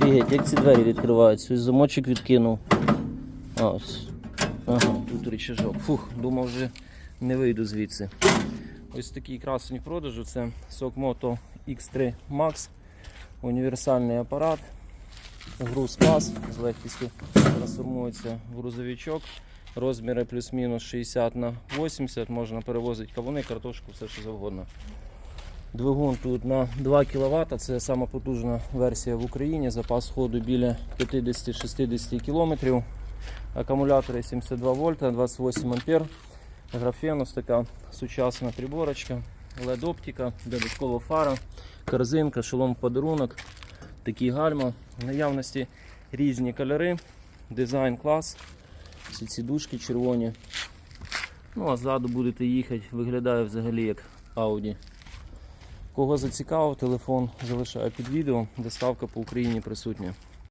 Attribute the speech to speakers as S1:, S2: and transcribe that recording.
S1: Офігеть, як ці двері відкриваються. Ось замочок відкинув. Ось. Ага, тут рычажок. Фух, думав вже не вийду звідси. Ось такий красень в продажу. Це Sokmoto X3 Max. Універсальний апарат. Груз клас з легкістю трансформується в грузовичок. Розміри плюс-мінус 60 на 80, можна перевозити кавуни, картошку, все що завгодно. Двигун тут на 2 кВт, це сама потужна версія в Україні. Запас ходу біля 50-60 км. Акумулятори 72 вольта, 28 ампер. Графен, ось така сучасна приборочка, LED-оптика, додаткова фара, корзинка, шолом подарунок, такі гальма. В наявності різні кольори, дизайн клас. Всі ці дужки червоні. Ну а ззаду будете їхати, виглядає взагалі як Audi. Кого зацікавив, телефон залишаю під відео. Доставка по Україні присутня.